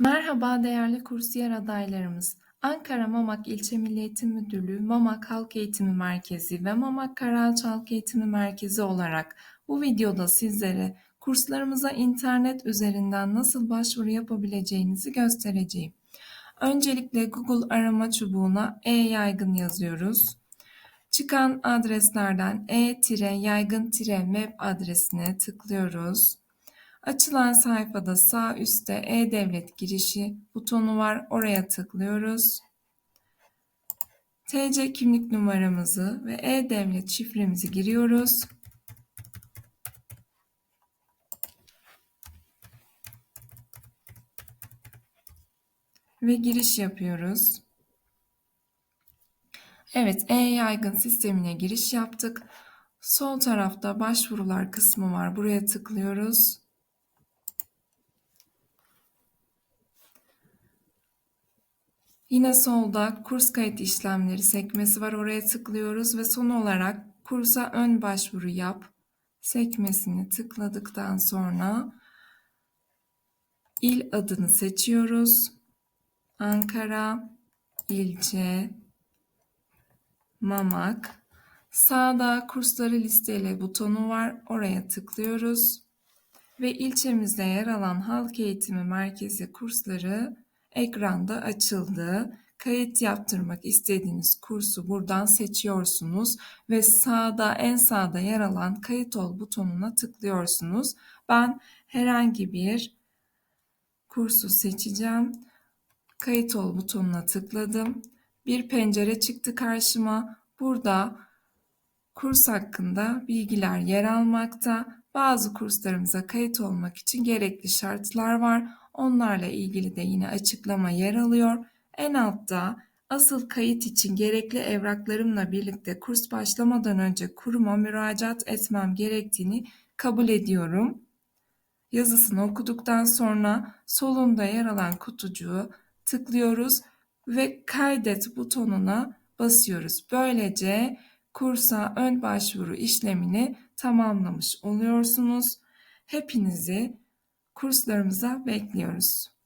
Merhaba değerli kursiyer adaylarımız. Ankara Mamak İlçe Milli Eğitim Müdürlüğü, Mamak Halk Eğitimi Merkezi ve Mamak Karaağaç Halk Eğitimi Merkezi olarak bu videoda sizlere kurslarımıza internet üzerinden nasıl başvuru yapabileceğinizi göstereceğim. Öncelikle Google arama çubuğuna e-yaygın yazıyoruz. Çıkan adreslerden e-yaygın-web adresine tıklıyoruz. Açılan sayfada sağ üstte e-devlet girişi butonu var. Oraya tıklıyoruz. TC kimlik numaramızı ve e-devlet şifremizi giriyoruz. Ve giriş yapıyoruz. Evet, e-yaygın sistemine giriş yaptık. Sol tarafta başvurular kısmı var. Buraya tıklıyoruz. Yine solda kurs kayıt işlemleri sekmesi var. Oraya tıklıyoruz ve son olarak kursa ön başvuru yap sekmesini tıkladıktan sonra il adını seçiyoruz. Ankara, ilçe, Mamak. Sağda kursları listele butonu var. Oraya tıklıyoruz. Ve ilçemizde yer alan halk eğitimi merkezi kursları ekranda açıldı. Kayıt yaptırmak istediğiniz kursu buradan seçiyorsunuz ve sağda en sağda yer alan kayıt ol butonuna tıklıyorsunuz. Ben herhangi bir kursu seçeceğim. Kayıt ol butonuna tıkladım. Bir pencere çıktı karşıma. Burada kurs hakkında bilgiler yer almakta. Bazı kurslarımıza kayıt olmak için gerekli şartlar var. Onlarla ilgili de yine açıklama yer alıyor. En altta asıl kayıt için gerekli evraklarımla birlikte kurs başlamadan önce kuruma müracaat etmem gerektiğini kabul ediyorum. Yazısını okuduktan sonra solunda yer alan kutucuğu tıklıyoruz ve kaydet butonuna basıyoruz. Böylece kursa ön başvuru işlemini tamamlamış oluyorsunuz. Hepinizi kurslarımıza bekliyoruz.